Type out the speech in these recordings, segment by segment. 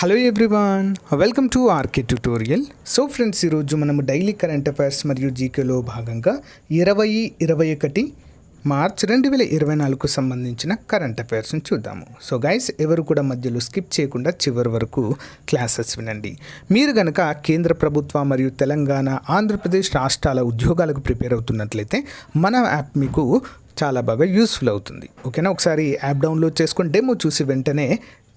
Hello everyone welcome to R K tutorial so friends ఈరోజు మనము daily current affairs మరియు జీకేలో భాగంగా ఇరవై ఇరవై ఒకటి మార్చ్ రెండు వేల ఇరవై నాలుగుకు సంబంధించిన కరెంట్ అఫైర్స్ని చూద్దాము. సో గైస్ ఎవరు కూడా మధ్యలో స్కిప్ చేయకుండా చివరి వరకు క్లాసెస్ వినండి. మీరు గనక కేంద్ర ప్రభుత్వ మరియు తెలంగాణ ఆంధ్రప్రదేశ్ రాష్ట్రాల ఉద్యోగాలకు ప్రిపేర్ అవుతున్నట్లయితే మన యాప్ మీకు చాలా బాగా యూస్ఫుల్ అవుతుంది. ఓకేనా ఒకసారి యాప్ డౌన్లోడ్ చేసుకొని డెమో చూసి వెంటనే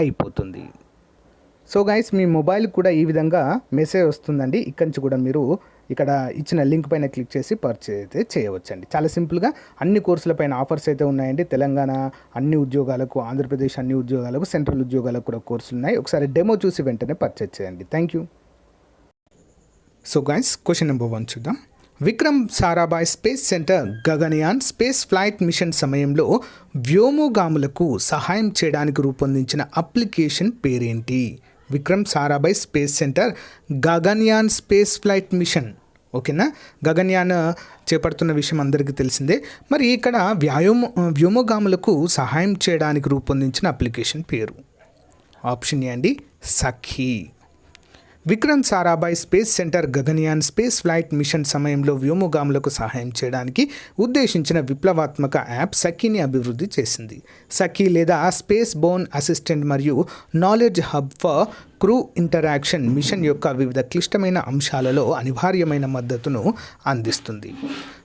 అయిపోతుంది. సో గైస్ మీ మొబైల్ కూడా ఈ విధంగా మెసేజ్ వస్తుందండి. ఇక్కడి నుంచి కూడా మీరు ఇక్కడ ఇచ్చిన లింక్ పైన క్లిక్ చేసి పర్చేజ్ అయితే చేయవచ్చండి. చాలా సింపుల్గా అన్ని కోర్సుల పైన ఆఫర్స్ అయితే ఉన్నాయండి. తెలంగాణ అన్ని ఉద్యోగాలకు ఆంధ్రప్రదేశ్ అన్ని ఉద్యోగాలకు సెంట్రల్ ఉద్యోగాలకు కూడా కోర్సులు ఉన్నాయి. ఒకసారి డెమో చూసి వెంటనే పర్చేజ్ చేయండి. Thank you so guys question number one చూద్దాం. Vikram Sarabhai space centre Gaganyaan space flight mission సమయంలో వ్యోమగాములకు సహాయం చేయడానికి రూపొందించిన అప్లికేషన్ పేరేంటి? Vikram Sarabhai space centre Gaganyaan space flight mission. ఓకేనా? గగన్యాన్ చేపడుతున్న విషయం అందరికీ తెలిసిందే. మరి ఇక్కడ వ్యాయోమ వ్యోమగాములకు సహాయం చేయడానికి రూపొందించిన అప్లికేషన్ పేరు. ఆప్షన్ ఏ అండి Sakhi. Vikram Sarabhai space centre Gaganyaan space flight mission సమయంలో వ్యోమగాములకు సహాయం చేయడానికి ఉద్దేశించిన విప్లవాత్మక యాప్ సఖీని అభివృద్ధి చేసింది. సఖీ లేదా స్పేస్ బోన్ అసిస్టెంట్ మరియు knowledge hub for crew interaction mission యొక్క వివిధ క్లిష్టమైన అంశాలలో అనివార్యమైన మద్దతును అందిస్తుంది.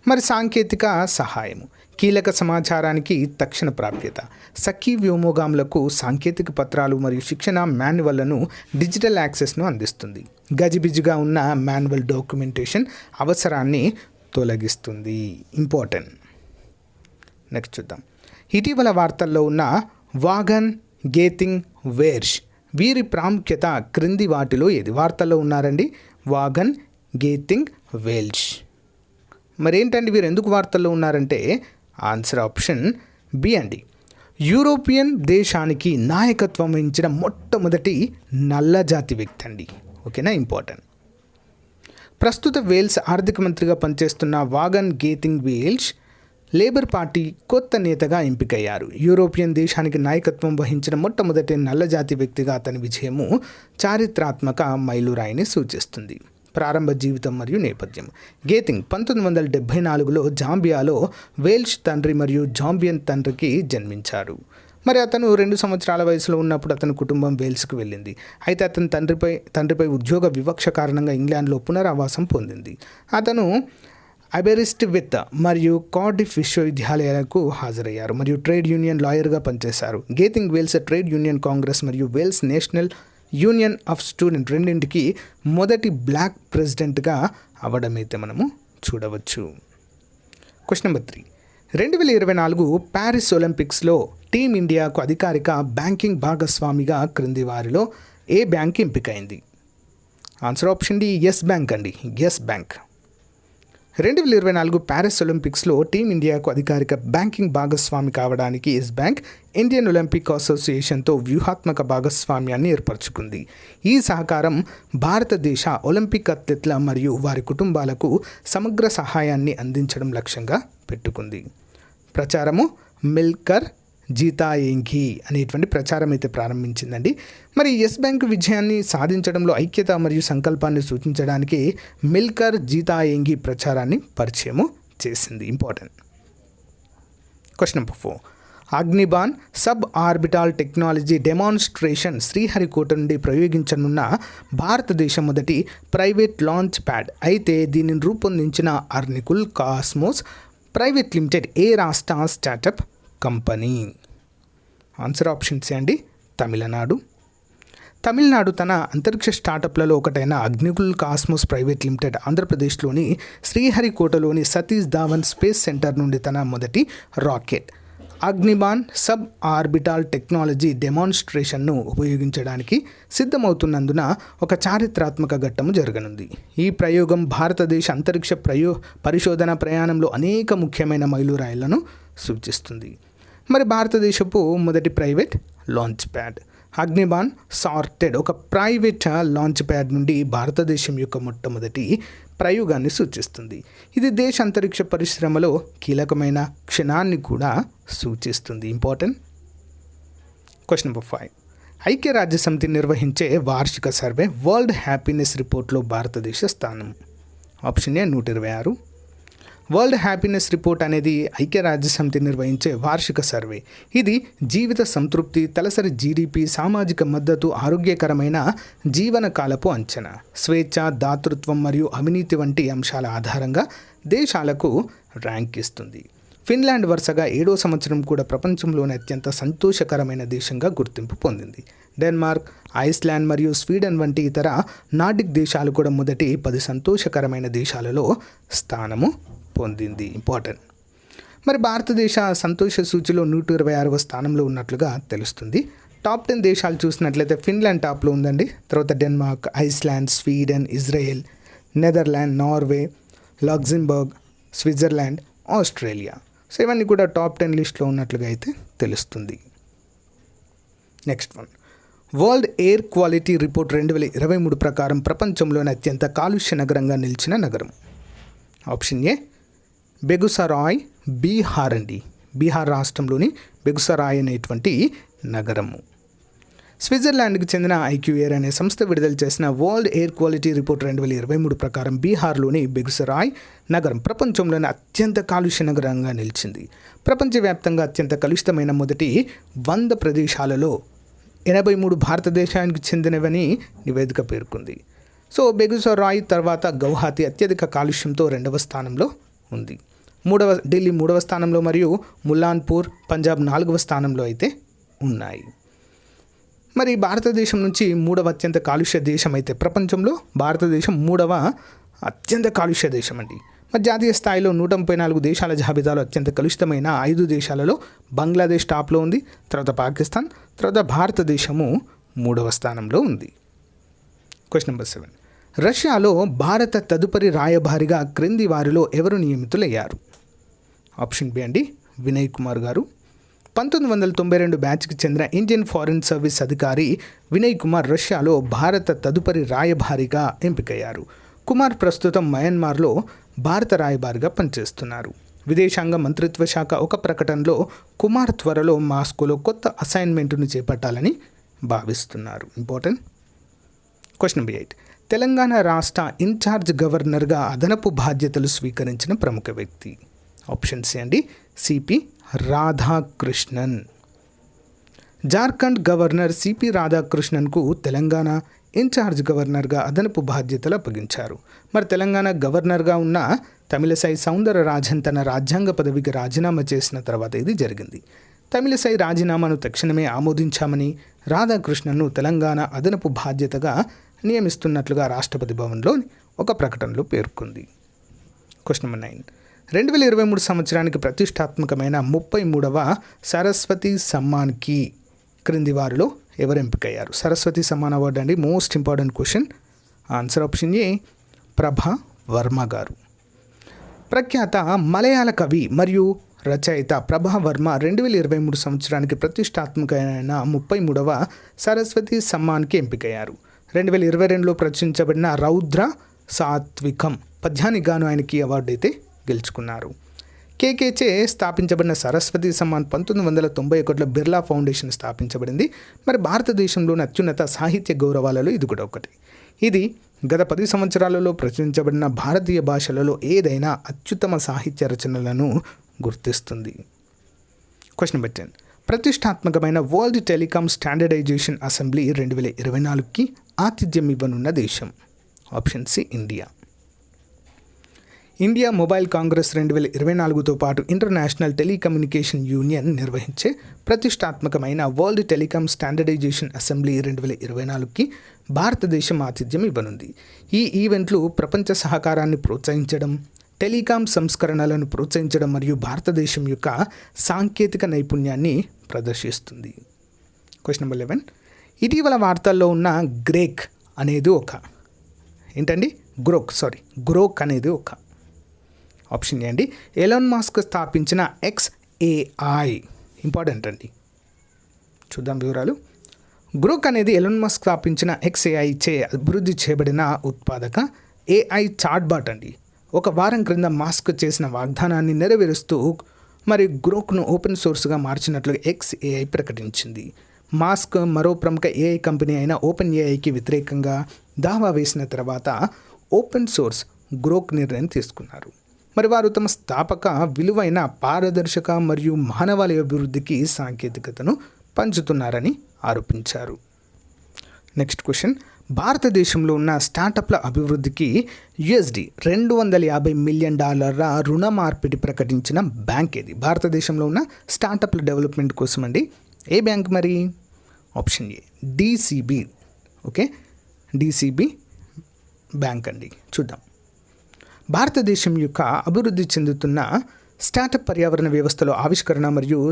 మరి సాంకేతిక సహాయము. కీలక సమాచారానికి తక్షణ ప్రాప్యత. సఖీ వ్యోమోగాములకు సాంకేతిక పత్రాలు మరియు శిక్షణ మాన్యువల్లను డిజిటల్ యాక్సెస్ను అందిస్తుంది. గజిబిజిగా ఉన్న మాన్యువల్ డాక్యుమెంటేషన్ అవసరాన్ని తొలగిస్తుంది. ఇంపార్టెంట్. నెక్స్ట్ చూద్దాం. ఇటీవల వార్తల్లో ఉన్న వాగన్ గేతింగ్ వేర్ష్ వీరి ప్రాముఖ్యత క్రింది వాటిలో ఏది? వార్తల్లో ఉన్నారండి. వాగన్ గేతింగ్ వేల్ష్ మరేంటండి వీరు ఎందుకు వార్తల్లో ఉన్నారంటే ఆన్సర్ ఆప్షన్ బి అండి. యూరోపియన్ దేశానికి నాయకత్వం వహించిన మొట్టమొదటి నల్ల జాతి వ్యక్తి అండి. ఓకేనా? ఇంపార్టెంట్. ప్రస్తుత వేల్స్ ఆర్థిక మంత్రిగా పనిచేస్తున్న Vaughan Gething Wales Labour party కొత్త నేతగా ఎంపికయ్యారు. యూరోపియన్ దేశానికి నాయకత్వం వహించిన మొట్టమొదటి నల్లజాతి వ్యక్తిగా అతని విజయము చారిత్రాత్మక మైలురాయిని సూచిస్తుంది. ప్రారంభ జీవితం మరియు నేపథ్యం. గేతింగ్ పంతొమ్మిది వందల డెబ్భై నాలుగులో జాంబియాలో వేల్ష్ తండ్రి మరియు జాంబియన్ తండ్రికి జన్మించారు. మరి అతను రెండు సంవత్సరాల వయసులో ఉన్నప్పుడు అతని కుటుంబం వేల్స్కు వెళ్ళింది. అయితే అతని తండ్రిపై తండ్రిపై ఉద్యోగ వివక్ష కారణంగా ఇంగ్లాండ్లో పునరావాసం పొందింది. అతను అబెరిస్ట్ విత్ మరియు కార్డిఫ్ విశ్వవిద్యాలయాలకు హాజరయ్యారు మరియు ట్రేడ్ యూనియన్ లాయర్గా పనిచేశారు. Gething Wales trade union congress మరియు Wales national union of student రెండింటికి మొదటి బ్లాక్ ప్రెసిడెంట్గా అవడమైతే మనము చూడవచ్చు. Question number three. రెండు వేల ఇరవై నాలుగు ప్యారిస్ ఒలింపిక్స్లో టీమిండియాకు అధికారిక బ్యాంకింగ్ భాగస్వామిగా క్రింది వారిలో ఏ bank ఎంపికైంది? Answer option D Yes bank అండి. Yes bank. రెండు వేల ఇరవై నాలుగు ప్యారిస్ ఒలింపిక్స్లో టీమిండియాకు అధికారిక బ్యాంకింగ్ భాగస్వామి కావడానికి ఎస్ బ్యాంక్ ఇండియన్ ఒలింపిక్ అసోసియేషన్తో వ్యూహాత్మక భాగస్వామ్యాన్ని ఏర్పరచుకుంది. ఈ సహకారం భారతదేశ ఒలింపిక్ అథ్లెట్ల మరియు వారి కుటుంబాలకు సమగ్ర సహాయాన్ని అందించడం లక్ష్యంగా పెట్టుకుంది. ప్రచారము మిల్కర్ జీతాయేంఘి అనేటువంటి ప్రచారం అయితే ప్రారంభించిందండి. మరి ఎస్ బ్యాంక్ విజయాన్ని సాధించడంలో ఐక్యత మరియు సంకల్పాన్ని సూచించడానికి మిల్కర్ జీతాయేంఘి ప్రచారాన్ని పరిచయము చేసింది. Important. Question number four. Agnibaan sub orbital technology demonstration Sriharikota నుండి ప్రయోగించనున్న భారతదేశం మొదటి ప్రైవేట్ లాంచ్ ప్యాడ్. అయితే దీనిని రూపొందించిన అర్నికుల్ కాస్మోస్ ప్రైవేట్ లిమిటెడ్ ఏ రాష్ట్ర స్టార్టప్ కంపెనీ. ఆన్సర్ ఆప్షన్స్ అండి తమిళనాడు. తమిళనాడు తన అంతరిక్ష స్టార్టప్లలో ఒకటైన అగ్నికుల్ కాస్మోస్ ప్రైవేట్ లిమిటెడ్ ఆంధ్రప్రదేశ్లోని శ్రీహరికోటలోని సతీష్ ధావన్ స్పేస్ సెంటర్ నుండి తన మొదటి rocket. Agnibaan sub orbital technology డెమాన్స్ట్రేషన్ను ఉపయోగించడానికి సిద్ధమవుతున్నందున ఒక చారిత్రాత్మక ఘట్టము జరగనుంది. ఈ ప్రయోగం భారతదేశ అంతరిక్ష ప్రయో పరిశోధన ప్రయాణంలో అనేక ముఖ్యమైన మైలురాయిలను సూచిస్తుంది. మరి భారతదేశపు మొదటి private launch pad Agnibaan SOrTeD ఒక ప్రైవేట్ లాంచ్ ప్యాడ్ నుండి భారతదేశం యొక్క మొట్టమొదటి ప్రయోగాన్ని సూచిస్తుంది. ఇది దేశ అంతరిక్ష పరిశ్రమలో కీలకమైన క్షణాన్ని కూడా సూచిస్తుంది. ఇంపార్టెంట్? Question number five. ఐక్యరాజ్య సమితి నిర్వహించే వార్షిక సర్వే వరల్డ్ హ్యాపీనెస్ రిపోర్ట్లో భారతదేశ స్థానం. ఆప్షన్ ఏ నూట ఇరవై ఆరు వరల్డ్ హ్యాపీనెస్ రిపోర్ట్ అనేది ఐక్యరాజ్య సమితి నిర్వహించే వార్షిక సర్వే. ఇది జీవిత సంతృప్తి తలసరి జీడిపి సామాజిక మద్దతు ఆరోగ్యకరమైన జీవన కాలపు అంచనా. స్వేచ్ఛ దాతృత్వం మరియు అవినీతి వంటి అంశాల ఆధారంగా దేశాలకు ర్యాంక్ ఇస్తుంది. ఫిన్లాండ్ వరుసగా ఏడో సంవత్సరం కూడా ప్రపంచంలోనే అత్యంత సంతోషకరమైన దేశంగా గుర్తింపు పొందింది. డెన్మార్క్ ఐస్లాండ్ మరియు స్వీడన్ వంటి ఇతర నార్డిక్ దేశాలు కూడా మొదటి పది సంతోషకరమైన దేశాలలో స్థానము పొందింది. ఇంపార్టెంట్. మరి భారతదేశ సంతోష సూచిలో నూట ఇరవై ఆరవ స్థానంలో ఉన్నట్లుగా తెలుస్తుంది. టాప్ టెన్ దేశాలు చూసినట్లయితే ఫిన్లాండ్ టాప్లో ఉందండి. తర్వాత Denmark Iceland Sweden Israel Netherland Norway Luxembourg Switzerland Australia. So ఇవన్నీ కూడా టాప్ టెన్ లిస్ట్లో ఉన్నట్లుగా అయితే తెలుస్తుంది. Next one. World air quality report రెండు వేల ఇరవై మూడు ప్రకారం ప్రపంచంలోనే అత్యంత కాలుష్య నగరంగా నిలిచిన నగరం. ఆప్షన్ ఏ బెగుసరాయ్ బీహార్ అండి. బీహార్ రాష్ట్రంలోని బెగుసరాయ్ అనేటువంటి నగరము. స్విట్జర్లాండ్కి చెందిన ఐక్యూఏర్ అనే సంస్థ విడుదల చేసిన వరల్డ్ ఎయిర్ క్వాలిటీ రిపోర్ట్ రెండు వేల ఇరవై మూడు ప్రకారం బీహార్లోని బెగుసరాయ్ నగరం ప్రపంచంలోని అత్యంత కాలుష్య నగరంగా నిలిచింది. ప్రపంచవ్యాప్తంగా అత్యంత కలుషితమైన మొదటి వంద ప్రదేశాలలో ఎనభై మూడు భారతదేశానికి చెందినవని నివేదిక పేర్కొంది. సో బెగుసరాయ్ తర్వాత గౌహాతి అత్యధిక కాలుష్యంతో రెండవ స్థానంలో ఉంది. మూడవ ఢిల్లీ మూడవ స్థానంలో మరియు ముల్లాన్పూర్ పంజాబ్ నాలుగవ స్థానంలో అయితే ఉన్నాయి. మరి భారతదేశం నుంచి మూడవ అత్యంత కాలుష్య దేశం అయితే ప్రపంచంలో భారతదేశం మూడవ అత్యంత కాలుష్య దేశం అండి. మరి జాతీయ స్థాయిలో నూట ముప్పై నాలుగు దేశాల జాబితాలో అత్యంత కలుషితమైన ఐదు దేశాలలో బంగ్లాదేశ్ టాప్లో ఉంది తర్వాత పాకిస్తాన్ తర్వాత భారతదేశము మూడవ స్థానంలో ఉంది. Question number seven. రష్యాలో భారత తదుపరి రాయబారిగా క్రింది వారిలో ఎవరు నియమితులయ్యారు? ఆప్షన్ బి అండి వినయ్ కుమార్ గారు. పంతొమ్మిది వందల తొంభై రెండు బ్యాచ్కి చెందిన ఇండియన్ ఫారిన్ సర్వీస్ అధికారి వినయ్ కుమార్ రష్యాలో భారత తదుపరి రాయబారిగా ఎంపికయ్యారు. కుమార్ ప్రస్తుతం మయన్మార్లో భారత రాయబారిగా పనిచేస్తున్నారు. విదేశాంగ మంత్రిత్వ శాఖ ఒక ప్రకటనలో కుమార్ త్వరలో మాస్కోలో కొత్త అసైన్మెంట్ను చేపట్టాలని భావిస్తున్నారు. Important question number eight. Telangana రాష్ట్ర ఇన్ఛార్జ్ గవర్నర్గా అదనపు బాధ్యతలు స్వీకరించిన ప్రముఖ వ్యక్తి. ఆప్షన్ సి అండి. C P Radhakrishnan. Jharkhand governor C P రాధాకృష్ణన్కు Telangana incharge గవర్నర్గా అదనపు బాధ్యతలు అప్పగించారు. మరి తెలంగాణ గవర్నర్గా ఉన్న తమిళసై సౌందర రాజన్ తన రాజ్యాంగ పదవికి రాజీనామా చేసిన తర్వాత ఇది జరిగింది. తమిళసై రాజీనామాను తక్షణమే ఆమోదించామని రాధాకృష్ణన్ను తెలంగాణ అదనపు బాధ్యతగా నియమిస్తున్నట్లుగా రాష్ట్రపతి భవన్లో ఒక ప్రకటనలో పేర్కొంది. Question number nine. రెండు వేల ఇరవై మూడు సంవత్సరానికి ప్రతిష్టాత్మకమైన ముప్పై మూడవ సరస్వతి సమ్మాన్కి క్రింది వారిలో ఎవరు ఎంపికయ్యారు సరస్వతి సమ్మాన్ అవార్డు అండి. Most important question. Answer option A Prabha Varma గారు. ప్రఖ్యాత మలయాళ కవి మరియు రచయిత ప్రభా వర్మ రెండు వేల ఇరవై మూడు సంవత్సరానికి ప్రతిష్టాత్మకమైన ముప్పై మూడవ సరస్వతి సమ్మాన్కి ఎంపికయ్యారు. రెండు వేల ఇరవై రెండులో ప్రచురించబడిన రౌద్ర సాత్వికం పద్యానికి గాను ఆయనకి అవార్డు అయితే గెలుచుకున్నారు. కేకేచే స్థాపించబడిన సరస్వతి సమ్మాన్ పంతొమ్మిది వందల తొంభై ఒకటిలో బిర్లా ఫౌండేషన్ స్థాపించబడింది. మరి భారతదేశంలోని అత్యున్నత సాహిత్య గౌరవాలలో ఇది కూడా ఒకటి. ఇది గత పది సంవత్సరాలలో ప్రచురించబడిన భారతీయ భాషలలో ఏదైనా అత్యుత్తమ సాహిత్య రచనలను గుర్తిస్తుంది. క్వశ్చన్ నెంబర్ టెన్ ప్రతిష్టాత్మకమైన వరల్డ్ టెలికాం స్టాండర్డైజేషన్ అసెంబ్లీ రెండు వేల ఇరవై నాలుగుకి ఆతిథ్యం ఇవ్వనున్న దేశం. Option C India India mobile congress రెండు వేల ఇరవై నాలుగుతో పాటు ఇంటర్నేషనల్ టెలికమ్యూనికేషన్ యూనియన్ నిర్వహించే ప్రతిష్టాత్మకమైన వరల్డ్ టెలికాం స్టాండర్డైజేషన్ అసెంబ్లీ రెండు వేల ఇరవై నాలుగుకి భారతదేశం ఆతిథ్యం ఇవ్వనుంది. ఈ ఈవెంట్లు ప్రపంచ సహకారాన్ని ప్రోత్సహించడం టెలికాం సంస్కరణలను ప్రోత్సహించడం మరియు భారతదేశం యొక్క సాంకేతిక నైపుణ్యాన్ని ప్రదర్శిస్తుంది. క్వశ్చన్ నెంబర్ లెవెన్ ఇటీవల వార్తల్లో ఉన్న గ్రేక్ అనేది ఒక. ఏంటండి? గ్రోక్ సారీ గ్రోక్ అనేది ఒక. ఆప్షన్ చేయండి ఎలాన్ మాస్క్ స్థాపించిన ఎక్స్ఏఐ ఇంపార్టెంట్ అండి. చూద్దాం వివరాలు. గ్రూక్ అనేది ఎలాన్ మస్క్ స్థాపించిన ఎక్స్ఏఐ చే అభివృద్ధి చేయబడిన ఉత్పాదక ఏఐ చాట్బాట్ అండి. ఒక వారం క్రింద మాస్క్ చేసిన వాగ్దానాన్ని నెరవేరుస్తూ మరి గ్రోక్ను ఓపెన్ సోర్స్గా మార్చినట్లు ఎక్స్ఏఐ ప్రకటించింది. మాస్క్ మరో ప్రముఖ ఏఐ కంపెనీ అయిన ఓపెన్ ఏఐకి వ్యతిరేకంగా దావా వేసిన తర్వాత ఓపెన్ సోర్స్ గ్రోక్ నిర్ణయం తీసుకున్నారు. మరి వారు తమ స్థాపక విలువైన పారదర్శక మరియు మానవాళి అభివృద్ధికి సాంకేతికతను పంచుతున్నారని ఆరోపించారు. Next question. భారతదేశంలో ఉన్న స్టార్టప్ల అభివృద్ధికి యుఎస్డి రెండు వందల యాభై మిలియన్ డాలర్ల రుణ మార్పిడి ప్రకటించిన బ్యాంక్ ఏది? భారతదేశంలో ఉన్న స్టార్టప్ల డెవలప్మెంట్ కోసం అండి. ఏ బ్యాంక్ మరి? Option A DCB. Okay? DCB bank అండి. చూద్దాం. భారతదేశం యొక్క అభివృద్ధి చెందుతున్న స్టార్టప్ పర్యావరణ వ్యవస్థలో ఆవిష్కరణ మరియు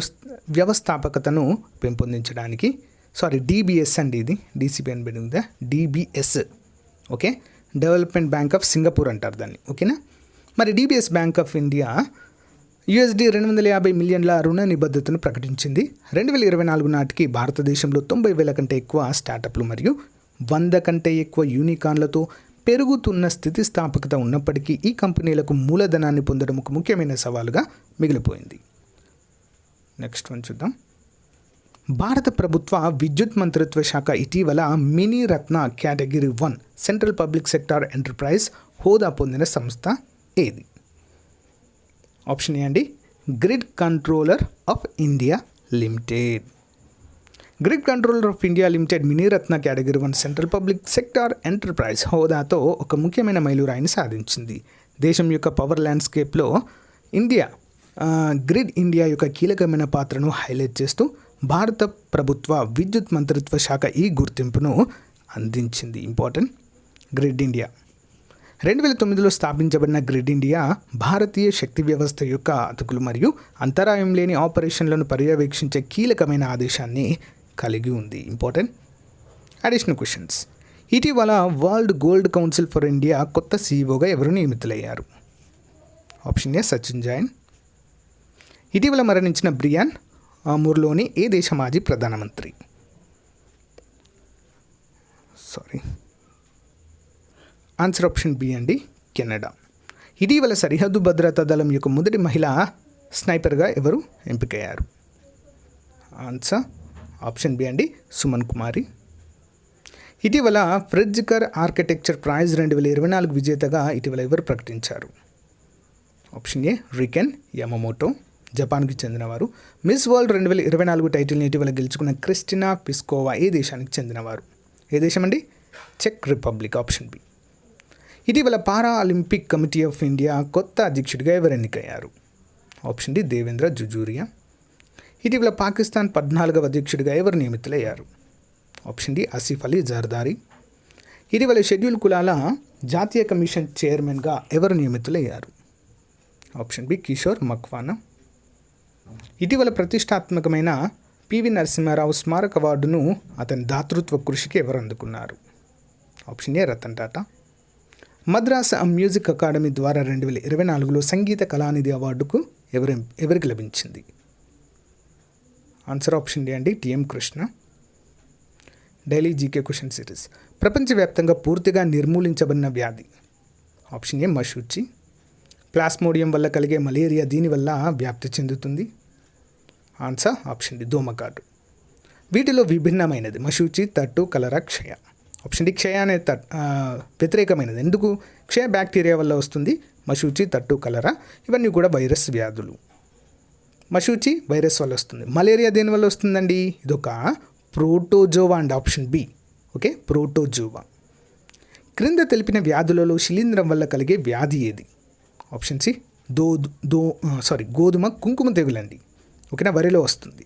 వ్యవస్థాపకతను పెంపొందించడానికి సారీ డీబీఎస్ అండి ఇది డీసీబీ అని పెరిగిందా? DBS okay? Development bank of Singapore అంటారు దాన్ని ఓకేనా? మరి DBS bank of India USD రెండు వందల యాభై మిలియన్ల రుణ నిబద్ధతను ప్రకటించింది. రెండు వేల ఇరవై నాలుగు నాటికి భారతదేశంలో తొంభై వేల కంటే ఎక్కువ స్టార్టప్లు మరియు వంద కంటే ఎక్కువ యూనికాన్లతో పెరుగుతున్న స్థితిస్థాపకత ఉన్నప్పటికీ ఈ కంపెనీలకు మూలధనాన్ని పొందడం ఒక ముఖ్యమైన సవాలుగా మిగిలిపోయింది. నెక్స్ట్ వన్ చూద్దాం. భారత ప్రభుత్వ విద్యుత్ మంత్రిత్వ శాఖ ఇటీవల mini Ratna category one central public sector enterprise హోదా పొందిన సంస్థ ఏది? ఆప్షన్ ఏ అండి. Grid controller of India limited. Grid controller of India limited Miniratna category one central public sector enterprise హోదాతో ఒక ముఖ్యమైన మైలురాయిని సాధించింది. దేశం యొక్క పవర్ ల్యాండ్స్కేప్లో ఇండియా గ్రిడ్ ఇండియా యొక్క కీలకమైన పాత్రను హైలైట్ చేస్తూ భారత ప్రభుత్వ విద్యుత్ మంత్రిత్వ శాఖ ఈ గుర్తింపును అందించింది. Important grid India. రెండు వేల తొమ్మిదిలో స్థాపించబడిన గ్రిడ్ ఇండియా భారతీయ శక్తి వ్యవస్థ యొక్క అతుకులు మరియు అంతరాయం లేని ఆపరేషన్లను పర్యవేక్షించే కీలకమైన ఆదేశాన్ని కలిగి ఉంది. ఇంపార్టెంట్ అడిషనల్ క్వశ్చన్స్ ఇటీవల world gold council for India కొత్త సీఈఓగా ఎవరు నియమితులయ్యారు? ఆప్షన్ ఏ సచిన్ జైన్ ఇటీవల మరణించిన బ్రియాన్ ఆమూర్లోని ఏ దేశ మాజీ ప్రధానమంత్రి? సారీ ఆన్సర్ ఆప్షన్ బి అండి కెనడా ఇటీవల సరిహద్దు భద్రతా దళం యొక్క మొదటి మహిళ స్నైపర్గా ఎవరు ఎంపికయ్యారు? ఆన్సర్ ఆప్షన్ బి అండి సుమన్ కుమారి. ఇటీవల ఫ్రిడ్జ్కర్ ఆర్కిటెక్చర్ ప్రైజ్ రెండు వేల ఇరవై నాలుగు విజేతగా ఇటీవల ఎవరు ప్రకటించారు? ఆప్షన్ ఏ రికెన్ యమమోటో జపాన్కి చెందినవారు. మిస్ వరల్డ్ రెండు వేల ఇరవై నాలుగు టైటిల్ని ఇటీవల గెలుచుకున్న క్రిస్టినా పిస్కోవా ఏ దేశానికి చెందినవారు? ఏ దేశం అండి? చెక్ రిపబ్లిక్ ఆప్షన్ బి. ఇటీవల para Olympic committee of India కొత్త అధ్యక్షుడిగా ఎవరు ఎన్నికయ్యారు ఆప్షన్ డి దేవేంద్ర జుజూరియా. ఇటీవల పాకిస్తాన్ పద్నాలుగవ అధ్యక్షుడిగా ఎవరు నియమితులయ్యారు? Option D Asif Ali Zardari. ఇటీవల షెడ్యూల్ కులాల జాతీయ కమిషన్ చైర్మన్గా ఎవరు నియమితులయ్యారు? Option B Kishore Makwana. ఇటీవల ప్రతిష్టాత్మకమైన పివి నరసింహారావు స్మారక అవార్డును అతని దాతృత్వ కృషికి ఎవరు అందుకున్నారు? Option A Ratan Tata. Madras music academy ద్వారా రెండు వేల ఇరవై నాలుగులో సంగీత కళానిధి అవార్డుకు ఎవరి ఎవరికి లభించింది? ఆన్సర్ ఆప్షన్ డి అండి. T M Krishna. Daily G K question series. ప్రపంచవ్యాప్తంగా పూర్తిగా నిర్మూలించబడిన వ్యాధి. ఆప్షన్ ఏ మషూచి ప్లాస్మోడియం వల్ల కలిగే మలేరియా దీనివల్ల వ్యాప్తి చెందుతుంది. ఆన్సర్ ఆప్షన్ డి దోమకాటు. వీటిలో విభిన్నమైనది. మషూచి తట్టు కలరా క్షయ. ఆప్షన్ డి క్షయ అనే తట్ వ్యతిరేకమైనది. ఎందుకు? క్షయ బ్యాక్టీరియా వల్ల వస్తుంది. మషూచి తట్టు కలరా. ఇవన్నీ కూడా వైరస్ వ్యాధులు. మషూచి వైరస్ వల్ల వస్తుంది. మలేరియా దేని వల్ల వస్తుందండి? ఇదొక protozoa and option B. Okay? Protozoa. క్రింద తెలిపిన వ్యాధులలో శిలీంధ్రం వల్ల కలిగే వ్యాధి ఏది? ఆప్షన్ సి దో దో సారీ గోధుమ కుంకుమ తెగులండి. ఓకేనా? వరిలో వస్తుంది.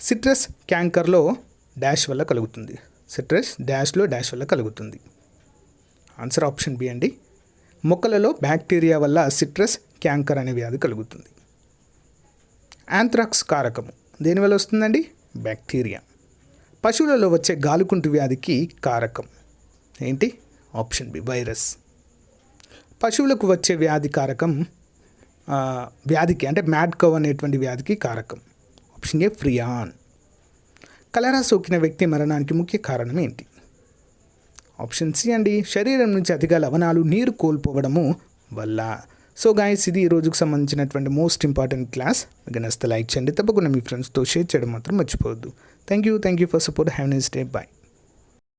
సిట్రస్ క్యాంకర్లో డాష్ వల్ల కలుగుతుంది. సిట్రస్ డాష్లో డాష్ వల్ల కలుగుతుంది. ఆన్సర్ ఆప్షన్ బి అండి. మొక్కలలో బ్యాక్టీరియా వల్ల సిట్రస్ క్యాంకర్ అనే వ్యాధి కలుగుతుంది. యాంథ్రాక్స్ కారకము. దేనివల్ల వస్తుందండి? బ్యాక్టీరియా. పశువులలో వచ్చే గాలుకుంటు వ్యాధికి కారకం. ఏంటి? Option B virus. పశువులకు వచ్చే వ్యాధి కారకం వ్యాధికి అంటే మ్యాడ్కవ్ అనేటువంటి వ్యాధికి కారకం. Option A Freon. కలరా సోకిన వ్యక్తి మరణానికి ముఖ్య కారణం ఏంటి? ఆప్షన్ సి అండి శరీరం నుంచి అతిగా లవణాలు నీరు కోల్పోవడము వల్ల. సో గాయస్ ఇది ఈ రోజుకు సంబంధించినటువంటి మోస్ట్ ఇంపార్టెంట్ క్లాస్ మీకు నచ్చితే లైక్ చేయండి. తప్పకుండా మీ ఫ్రెండ్స్తో షేర్ చేయడం మాత్రం మర్చిపోవద్దు. Thank you thank you for support have nice day bye